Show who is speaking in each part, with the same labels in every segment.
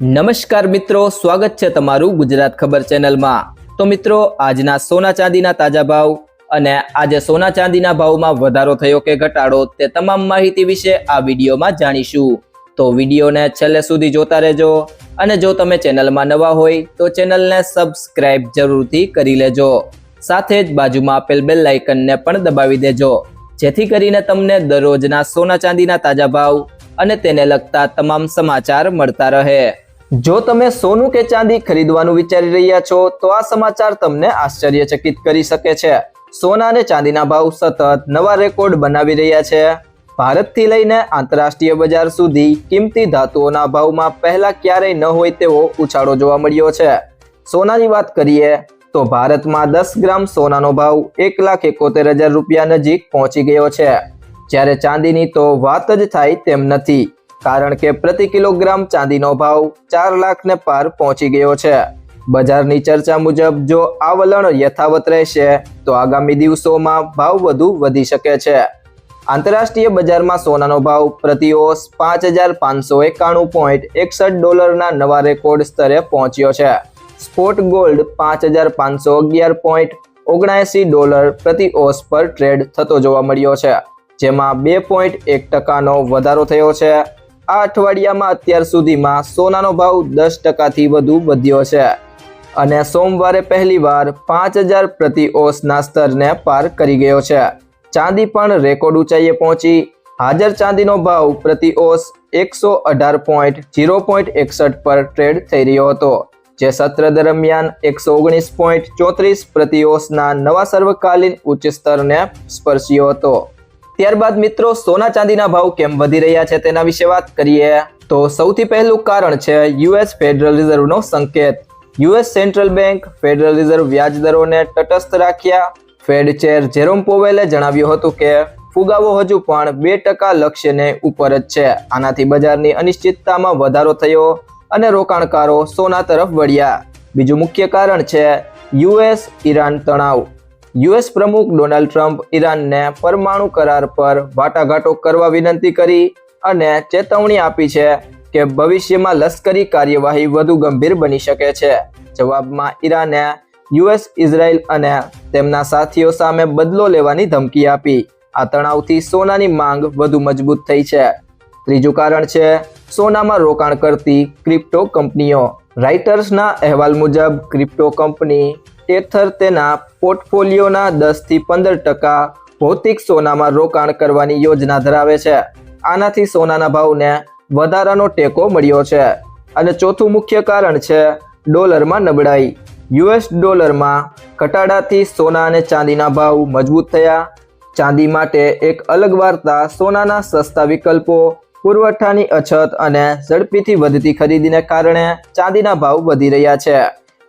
Speaker 1: નમસ્કાર મિત્રો, સ્વાગત છે તમારું ગુજરાત ખબર ચેનલમાં. તો મિત્રો, આજના સોના ચાંદીના તાજા ભાવ અને આજે સોના ચાંદીના ભાવમાં વધારો થયો કે ઘટાડો તે તમામ માહિતી વિશે આ વિડીયોમાં જાણીશું. તો વિડીયોને છેલ્લે સુધી જોતા રહેજો અને જો તમે ચેનલમાં નવા હોય, તો ચેનલને સબસ્ક્રાઇબ જરૂરથી કરી લેજો. સાથે જ બાજુમાં આપેલ બેલ આઇકનને પણ દબાવી દેજો, જેથી કરીને તમને દરરોજના સોના ચાંદીના તાજા ભાવ અને તેને લગતા તમામ સમાચાર મળતા રહે. જો તમે સોનું કે ચાંદી ખરીદવાનું વિચારી રહ્યા છો, તો આ સમાચાર તમને આશ્ચર્યચકિત કરી શકે છે. સોના અને ચાંદીના ભાવ સતત નવા રેકોર્ડ બનાવી રહ્યા છે. ભારતથી લઈને આંતરરાષ્ટ્રીય બજાર સુધી કિંમતી ધાતુઓના ભાવમાં પહેલા ક્યારેય ન હોય તેવો ઉછાળો જોવા મળ્યો છે. સોનાની વાત કરીએ, તો ભારતમાં દસ ગ્રામ સોનાનો ભાવ એક લાખ એકોતેર હજાર રૂપિયા નજીક પહોંચી ગયો છે. જ્યારે ચાંદીની તો વાત જ થાય તેમ નથી. કારણ કે પ્રતિ કિલોગ્રામ ચાંદીનો ભાવ ચાર લાખને પાર પહોંચી ગયો છે. બજારની ચર્ચા મુજબ જો આ વલણ યથાવત રહેશે, તો આગામી દિવસોમાં ભાવ વધુ વધી શકે છે. આંતરરાષ્ટ્રીય બજારમાં સોનાનો ભાવ પ્રતિ ઓસ પાંચ હજાર પાંચસો એકાણું પોઈન્ટ એકસઠ ડોલરના નવા રેકોર્ડ સ્તરે પહોંચ્યો છે. સ્પોટ ગોલ્ડ પાંચ હજાર પાંચસો અગિયાર પોઈન્ટ ઓગણસી ડોલર પ્રતિ ઓસ પર ટ્રેડ થતો જોવા મળ્યો છે, જેમાં બે પોઈન્ટ એક ટકાનો વધારો થયો છે. આ અઠવાડિયામાં અત્યાર સુધીમાં સોનાનો ભાવ દસ ટકાથી વધુ વધ્યો છે. અને સોમવારે પહેલીવાર પાંચ હજાર પ્રતિ ઓસના સ્તરને પાર કરી ગયો છે. ચાંદી પણ રેકોર્ડ ઊંચાઈએ પહોંચી. હાજર ચાંદીનો ભાવ પ્રતિ ઓસ એકસો અઢાર પોઈન્ટ જીરો પોઈન્ટ એકસઠ પર ટ્રેડ થઈ રહ્યો હતો, જે સત્ર દરમિયાન એકસો ઓગણીસ પોઈન્ટ ચોત્રીસ પ્રતિ ઓસના નવા સર્વકાલીન ઉચ્ચ સ્તરને સ્પર્શ્યો હતો. ત્યારબાદ મિત્રો, સોના ચાંદીના ભાવ કેમ વધી રહ્યા છે તેના વિશે વાત કરીએ. તો સૌથી પહેલું કારણ છે યુએસ ફેડરલ રિઝર્વનો સંકેત. US central bank federal reserve વ્યાજ દરોને તટસ્થ રાખ્યા. ફેડ ચેર જેરોમ પોવેલે જણાવ્યું હતું કે, ફુગાવો હજુ પણ બે ટકા લક્ષ્યને ઉપર જ છે. આનાથી બજારની અનિશ્ચિતતામાં વધારો થયો અને રોકાણકારો સોના તરફ વળ્યા. બીજું મુખ્ય કારણ છે યુએસ ઈરાન તણાવ. યુએસ પ્રમુખ ડોનાલ્ડ ટ્રમ્પ ઈરાનને પરમાણુ કરાર પર વાટાઘાટો કરવા વિનંતી કરી અને ચેતવણી આપી છે કે ભવિષ્યમાં લશ્કરી કાર્યવાહી વધુ ગંભીર બની શકે છે. જવાબમાં ઈરાને યુએસ, ઇઝરાયલ અને તેમના સાથીઓ સામે બદલો લેવાની ધમકી આપી. આ તણાવથી સોનાની માંગ વધુ મજબૂત થઈ છે. ત્રીજું કારણ છે સોનામાં રોકાણ કરતી ક્રિપ્ટો કંપનીઓ. રાઇટર્સના અહેવાલ મુજબ, ક્રિપ્ટો કંપની ટેથર તેના પોર્ટફોલિયોના દસથી પંદર ટકા ભૌતિક સોનામાં રોકાણ કરવાની યોજના ધરાવે છે. આનાથી સોનાના ભાવને વધારાનો ટેકો મળ્યો છે. અને ચોથું મુખ્ય કારણ છે ડોલરમાં નબળાઈ. યુએસ ડોલરમાં ઘટાડાથી સોના અને ચાંદીના ભાવ મજબૂત થયા. ચાંદી માટે એક અલગ વાર્તા સોનાના સસ્તા વિકલ્પો, પુરવઠાની અછત અને ઝડપીથી વધતી ખરીદીને કારણે ચાંદીના ભાવ વધી રહ્યા છે.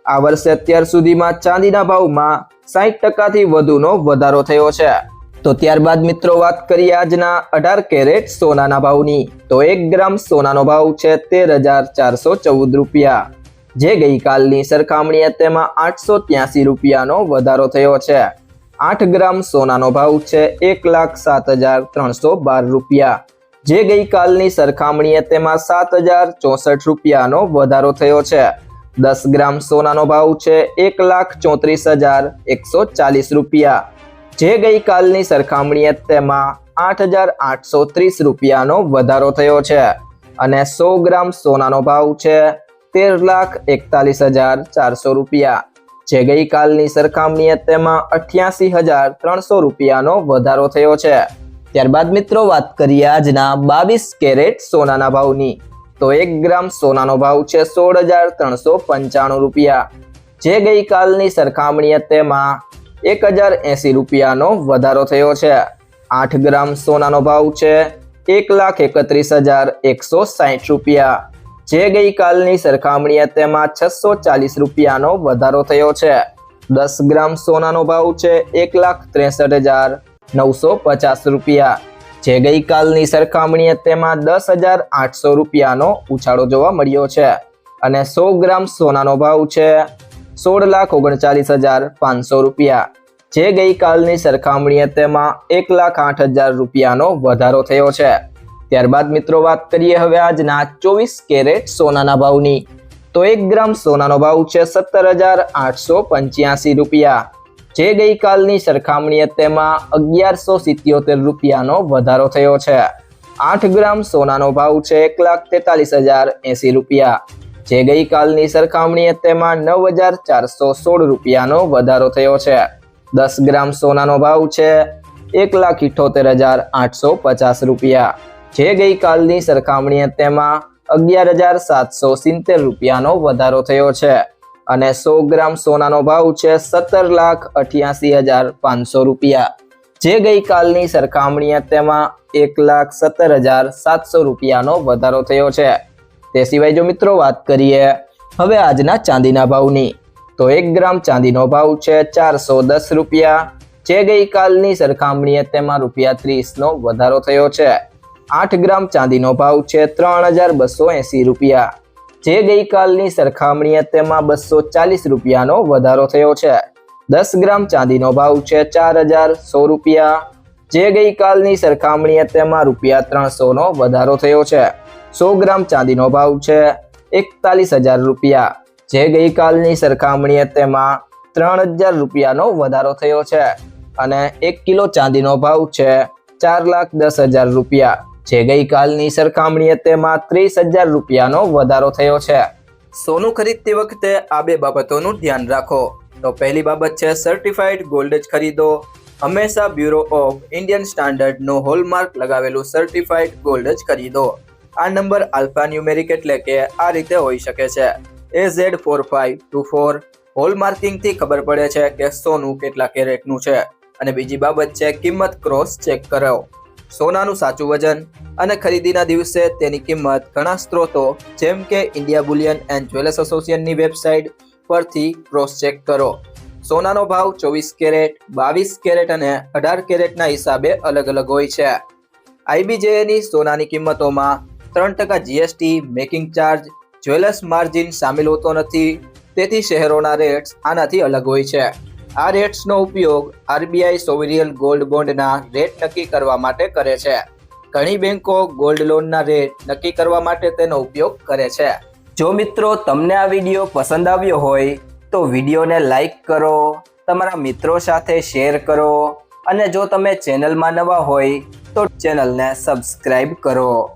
Speaker 1: આ વર્ષે અત્યાર સુધીમાં ચાંદીના ભાવમાં સાહીઠ ટકાથી વધુનો વધારો થયો છે. તો ત્યારબાદ મિત્રો વાત કરીએ આજના અઢાર કેરેટ સોનાના ભાવની. તો એક ગ્રામ સોનાનો ભાવ છે તેર હજાર ચારસો ચૌદ રૂપિયા. જે ગઈકાલની સરખામણીએ તેમાં આઠસો ત્યાસી રૂપિયાનો વધારો થયો છે. આઠ ગ્રામ સોનાનો ભાવ છે એક લાખ સાત હજાર ત્રણસો બાર રૂપિયા. જે ગઈકાલની સરખામણીએ તેમાં સાત હજાર ચોસઠ રૂપિયાનો વધારો થયો છે. દસ ગ્રામ સોનાનો ભાવ છે એક લાખ ચોત્રીસ હજાર એકસો ચાલીસ રૂપિયા. જે ગઈકાલની સરખામણીએ તેમાં આઠ હજાર આઠસો ત્રીસ રૂપિયાનો વધારો થયો છે અને સો ગ્રામ સોનાનો ભાવ છે તેર લાખ એકતાલીસ હજાર ચારસો રૂપિયા. જે ગઈકાલની સરખામણીએ તેમાં અઠ્યાસી હજાર ત્રણસો રૂપિયાનો વધારો થયો છે. ત્યારબાદ મિત્રો વાત કરીએ આજના બાવીસ કેરેટ સોનાના ભાવની. તો એક ગ્રામ સોનાનો ભાવ છે સોળ હજાર ત્રણસો પંચાણું રૂપિયા. જે ગઈકાલની સરખામણીએ તેમાં એક હજાર એંસી રૂપિયાનો વધારો થયો છે. આઠ ગ્રામ સોનાનો ભાવ છે એક લાખ એકત્રીસ હજાર એકસો સાહીઠ રૂપિયા. જે ગઈકાલની સરખામણીએ તેમાં છસો ચાલીસ રૂપિયાનો વધારો થયો છે. દસ ગ્રામ સોનાનો ભાવ છે એક લાખ ત્રેસઠ હજાર નવસો પચાસ રૂપિયા. જે ગઈકાલની સરખામણીએ તેમાં દસ હજાર આઠસો રૂપિયાનો ઉછાળો જોવા મળ્યો છે અને સો ગ્રામ સોનાનો ભાવ છે સોળ લાખ ઓગણચાલીસ હજાર પાંચસો રૂપિયા. જે ગઈકાલની સરખામણીએ તેમાં એક લાખ આઠ હજાર રૂપિયાનો વધારો થયો છે. ત્યારબાદ મિત્રો વાત કરીએ હવે આજના ચોવીસ કેરેટ સોનાના ભાવની. તો એક ગ્રામ સોનાનો ભાવ છે સત્તર હજાર આઠસો પંચ્યાસી રૂપિયા. જે ગઈકાલની સરખામણીએ તેમાં અગિયારસો સિત્યોતેર રૂપિયાનો વધારો થયો છે. આઠ ગ્રામ સોનાનો ભાવ છે એક લાખ તેતાલીસ હજાર એંસી રૂપિયા. જે ગઈકાલની સરખામણીએ તેમાં નવ હજાર ચારસો સોળ રૂપિયાનો વધારો થયો છે. દસ ગ્રામ સોનાનો ભાવ છે એક લાખ ઇઠોતેર હજાર આઠસો પચાસ રૂપિયા. જે ગઈકાલની સરખામણીએ તેમાં અગિયાર હજાર સાતસો સિત્તેર રૂપિયાનો વધારો થયો છે. અને સો ગ્રામ સોનાનો ભાવ છે સત્તર લાખ અઠ્યાસી હજાર પાંચસો રૂપિયા. જે ગઈકાલની સરખામણીએ તેમાં એક લાખ સત્તર હજાર સાતસો રૂપિયાનો વધારો થયો છે. તે સિવાય જો મિત્રો વાત કરીએ હવે આજના ચાંદીના ભાવની, તો એક ગ્રામ ચાંદીનો ભાવ છે ચારસો દસ રૂપિયા. જે ગઈકાલની સરખામણીએ તેમાં રૂપિયા ત્રીસનો વધારો થયો છે. આઠ ગ્રામ ચાંદીનો ભાવ છે ત્રણ હજાર બસો એંસી રૂપિયા. જે ગઈકાલની સરખામણીએ તેમાં બસો ચાલીસ રૂપિયાનો વધારો થયો છે. દસ ગ્રામ ચાંદીનો ભાવ છે ચાર હજાર સો રૂપિયા. જે ગઈકાલની સરખામણીએ તેમાં રૂપિયા ત્રણસોનો વધારો થયો છે. સો ગ્રામ ચાંદીનો ભાવ છે એકતાલીસ હજાર રૂપિયા. જે ગઈકાલની સરખામણીએ તેમાં ત્રણ હજાર રૂપિયાનો વધારો થયો છે. અને એક કિલો ચાંદીનો ભાવ છે ચાર લાખ દસ હજાર રૂપિયા. જે ગઈકાલની સરખામણીએ તેમાં ત્રીસ હજાર રૂપિયાનો વધારો થયો છે. સોનું ખરીદતી વખતે આ બે બાબતોનું ધ્યાન રાખો. તો પહેલી બાબત છે સર્ટિફાઈડ ગોલ્ડ જ ખરીદો. હંમેશા બ્યુરો ઓફ ઇન્ડિયન સ્ટાન્ડર્ડનું હોલમાર્ક લગાવેલું સર્ટિફાઈડ ગોલ્ડ જ ખરીદો. આ નંબર આલ્ફા ન્યુમેરિક એટલે કે આ રીતે હોઈ શકે છે. A Z four five two four હોલમાર્કિંગથી ખબર પડે છે કે સોનું કેટલા કેરેટનું છે. અને બીજી બાબત છે કિંમત ક્રોસ ચેક કરો. સોનાનું સાચું વજન અને ખરીદીના દિવસે તેની કિંમત ઘણા સ્ત્રોતો, જેમ કે ઇન્ડિયા બુલિયન એન્ડ જ્વેલર્સ એસોસિએશનની વેબસાઇટ પરથી ક્રોસ ચેક કરો. સોનાનો ભાવ ચોવીસ કેરેટ, બાવીસ કેરેટ અને અઢાર કેરેટના હિસાબે અલગ અલગ હોય છે. આઈબીજેએની સોનાની કિંમતોમાં ત્રણ ટકા GST making charge, jewellers margin સામેલ હોતો નથી. તેથી શહેરોના રેટ્સ આનાથી અલગ હોય છે. આ રેટ્સનો ઉપયોગ આરબીઆઈ સોવરિયલ ગોલ્ડ બોન્ડના રેટ નક્કી કરવા માટે કરે છે. ઘણી બેંકો ગોલ્ડ લોનના રેટ નક્કી કરવા માટે તેનો ઉપયોગ કરે છે. જો મિત્રો તમને આ વીડિયો પસંદ આવ્યો હોય, તો વિડીયોને લાઈક કરો, તમારા મિત્રો સાથે શેર કરો, અને જો તમે ચેનલમાં નવા હોય, તો ચેનલને સબસ્ક્રાઈબ કરો.